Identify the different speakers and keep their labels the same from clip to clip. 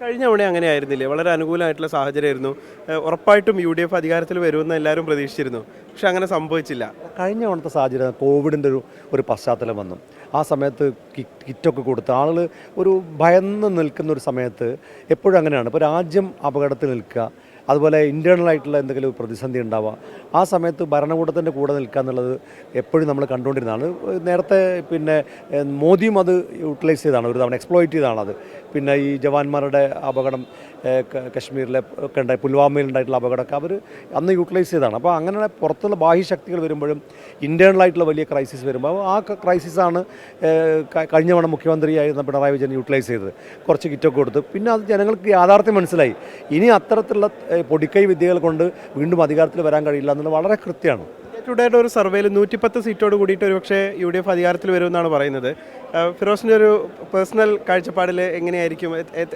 Speaker 1: കഴിഞ്ഞ തവണ അങ്ങനെ ആയിരുന്നില്ലേ വളരെ അനുകൂലമായിട്ടുള്ള സാഹചര്യമായിരുന്നു. ഉറപ്പായിട്ടും യു ഡി എഫ് അധികാരത്തിൽ വരുമെന്ന് എല്ലാവരും പ്രതീക്ഷിച്ചിരുന്നു. പക്ഷെ അങ്ങനെ സംഭവിച്ചില്ല.
Speaker 2: കഴിഞ്ഞ തവണത്തെ സാഹചര്യം കോവിഡിന്റെ ഒരു ഒരു പശ്ചാത്തലം വന്നു. ആ സമയത്ത് കിറ്റ് കിറ്റൊക്കെ കൊടുത്ത് ആളുകൾ ഒരു ഭയന്ന് നിൽക്കുന്ന ഒരു സമയത്ത് എപ്പോഴും അങ്ങനെയാണ്. ഇപ്പോൾ രാജ്യം അപകടത്തിൽ നിൽക്കുക അതുപോലെ ഇന്റേർണൽ ആയിട്ടുള്ള എന്തെങ്കിലും പ്രതിസന്ധി ഉണ്ടാവുക ആ സമയത്ത് ഭരണകൂടത്തിന്റെ കൂടെ നിൽക്കുക എന്നുള്ളത് എപ്പോഴും നമ്മൾ കണ്ടുകൊണ്ടിരുന്നതാണ്. നേരത്തെ പിന്നെ മോദിയും അത് യൂട്ടിലൈസ് ചെയ്താണ് ഒരു തവണ എക്സ്പ്ലോയിറ്റ് ചെയ്താണ് അത്. പിന്നെ ഈ ജവാന്മാരുടെ അപകടം കശ്മീരിലെ ഒക്കെ ഉണ്ടായി പുൽവാമയിൽ ഉണ്ടായിട്ടുള്ള അപകടമൊക്കെ അവർ അന്ന് യൂട്ടിലൈസ് ചെയ്തതാണ്. അപ്പോൾ അങ്ങനെ പുറത്തുള്ള ബാഹ്യ ശക്തികൾ വരുമ്പോഴും ഇന്റേണലായിട്ടുള്ള വലിയ ക്രൈസിസ് വരുമ്പോൾ ആ ക്രൈസിസാണ് കഴിഞ്ഞ തവണ മുഖ്യമന്ത്രിയായിരുന്ന പിണറായി വിജയൻ യൂട്ടിലൈസ് ചെയ്തത്. കുറച്ച് കിറ്റൊക്കെ കൊടുത്ത്. പിന്നെ അത് ജനങ്ങൾക്ക് യാഥാർത്ഥ്യം മനസ്സിലായി. ഇനി അത്തരത്തിലുള്ള പൊടിക്കൈ വിദ്യകൾ കൊണ്ട് വീണ്ടും അധികാരത്തിൽ വരാൻ കഴിയില്ല എന്നുള്ളത് വളരെ കൃത്യമാണ്.
Speaker 1: ടുഡേയുടെ ഒരു സർവേയിൽ നൂറ്റിപ്പത്ത് സീറ്റോട് കൂടിയിട്ട് ഒരു പക്ഷേ യു ഡി എഫ് അധികാരത്തിൽ വരുമെന്നാണ് പറയുന്നത്. ഫിറോസിന്റെ ഒരു പേഴ്സണൽ കാഴ്ചപ്പാടിൽ എങ്ങനെയായിരിക്കും?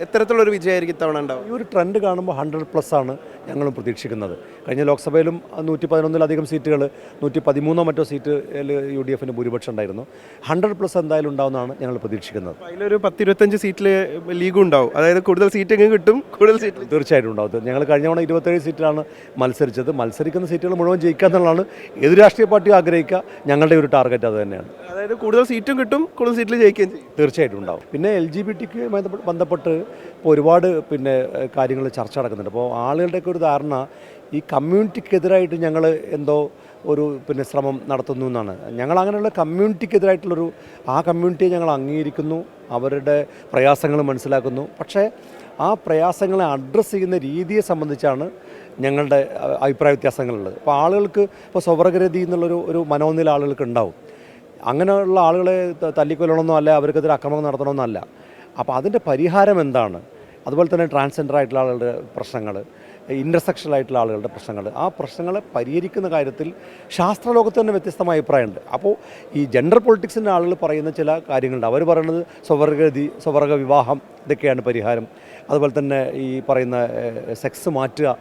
Speaker 1: എത്തരത്തിലുള്ള ഒരു വിജയമായിരിക്കും ഇത്തവണ ഉണ്ടാവും
Speaker 2: ഈ ഒരു ട്രെൻഡ് കാണുമ്പോൾ ഹൺഡ്രഡ് പ്ലസ് ആണ് ഞങ്ങളും പ്രതീക്ഷിക്കുന്നത്. കഴിഞ്ഞ ലോക്സഭയിലും നൂറ്റി പതിനൊന്നിലധികം സീറ്റുകൾ നൂറ്റി പതിമൂന്നോ മറ്റോ സീറ്റ് യു ഡി എഫിന് ഭൂരിപക്ഷം ഉണ്ടായിരുന്നു. ഹൺഡ്രഡ് പ്ലസ് എന്തായാലും ഉണ്ടാവുമെന്നാണ് ഞങ്ങൾ പ്രതീക്ഷിക്കുന്നത്.
Speaker 1: അതിലൊരു പത്തിരുപത്തഞ്ച് സീറ്റിൽ ലീഗും ഉണ്ടാവും. അതായത് കൂടുതൽ സീറ്റ് എങ്ങനെ കിട്ടും കൂടുതൽ സീറ്റ്
Speaker 2: തീർച്ചയായിട്ടും ഉണ്ടാവും. ഞങ്ങൾ കഴിഞ്ഞ തവണ ഇരുപത്തേഴ് സീറ്റിലാണ് മത്സരിച്ചത്. മത്സരിക്കുന്ന സീറ്റുകൾ മുഴുവൻ ജയിക്കുക എന്നുള്ളതാണ് ഏത് രാഷ്ട്രീയ പാർട്ടി ആഗ്രഹിക്കുക. ഞങ്ങളുടെ ഒരു ടാർഗറ്റ് അത് തന്നെയാണ്.
Speaker 1: അതായത് കൂടുതൽ സീറ്റും കിട്ടും കൂടുതൽ സീറ്റിൽ ജയിക്കുകയും ചെയ്യും.
Speaker 2: തീർച്ചയായിട്ടും ഉണ്ടാവും. പിന്നെ എൽ ജി ബി ടിക്ക് ബന്ധപ്പെട്ട് ഇപ്പോൾ ഒരുപാട് പിന്നെ കാര്യങ്ങൾ ചർച്ച നടക്കുന്നുണ്ട്. അപ്പോൾ ആളുകളുടെയൊക്കെ ഒരു ധാരണ ഈ കമ്മ്യൂണിറ്റിക്കെതിരായിട്ട് ഞങ്ങൾ എന്തോ ഒരു പിന്നെ ശ്രമം നടത്തുന്നു എന്നാണ്. ഞങ്ങൾ അങ്ങനെയുള്ള കമ്മ്യൂണിറ്റിക്കെതിരായിട്ടുള്ളൊരു ആ കമ്മ്യൂണിറ്റിയെ ഞങ്ങൾ അംഗീകരിക്കുന്നു അവരുടെ പ്രയാസങ്ങൾ മനസ്സിലാക്കുന്നു. പക്ഷേ ആ പ്രയാസങ്ങളെ അഡ്രസ്സ് ചെയ്യുന്ന രീതിയെ സംബന്ധിച്ചാണ് ഞങ്ങളുടെ അഭിപ്രായ വ്യത്യാസങ്ങളുള്ളത്. അപ്പോൾ ആളുകൾക്ക് ഇപ്പോൾ സ്വവർഗരതി എന്നുള്ളൊരു ഒരു മനോനില ആളുകൾക്ക് ഉണ്ടാവും. അങ്ങനെയുള്ള ആളുകളെ തല്ലിക്കൊല്ലണമെന്നോ അല്ല അവർക്കെതിരെ അക്രമം നടത്തണമെന്നല്ല. അപ്പോൾ അതിന്റെ പരിഹാരം എന്താണ്? അതുപോലെ തന്നെ ട്രാൻസ്ജെൻഡർ ആയിട്ടുള്ള ആളുകളുടെ പ്രശ്നങ്ങൾ ഇന്റർസെക്ഷൽ ആയിട്ടുള്ള ആളുകളുടെ പ്രശ്നങ്ങൾ. ആ പ്രശ്നങ്ങളെ പരിഹരിക്കുന്ന കാര്യത്തിൽ ശാസ്ത്രലോകത്ത് തന്നെ വ്യത്യസ്തമായ അഭിപ്രായമുണ്ട്. അപ്പോൾ ഈ ജെൻഡർ പൊളിറ്റിക്സിന്റെ ആളുകൾ പറയുന്ന ചില കാര്യങ്ങളുണ്ട്. അവർ പറയുന്നത് സ്വവർഗതി സ്വവർഗ വിവാഹം ഇതൊക്കെയാണ് പരിഹാരം. അതുപോലെ തന്നെ ഈ പറയുന്ന സെക്സ് മാറ്റുക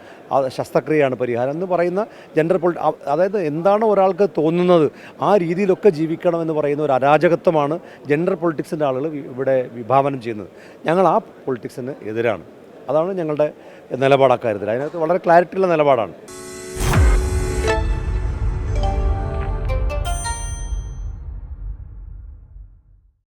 Speaker 2: ശസ്ത്രക്രിയയാണ് പരിഹാരം എന്ന് പറയുന്ന ജെൻഡർ പൊളി അതായത് എന്താണ് ഒരാൾക്ക് തോന്നുന്നത് ആ രീതിയിലൊക്കെ ജീവിക്കണമെന്ന് പറയുന്ന ഒരു അരാജകത്വമാണ് ജെൻഡർ പൊളിറ്റിക്സിന്റെ ആളുകൾ ഇവിടെ വിഭാവനം ചെയ്യുന്നത്. ഞങ്ങൾ ആ പൊളിറ്റിക്സിന് എതിരാണ്. അതാണ് ഞങ്ങളുടെ നിലപാട് അക്കാര്യത്തിൽ അതിനകത്ത് വളരെ ക്ലാരിറ്റിയുള്ള നിലപാടാണ്.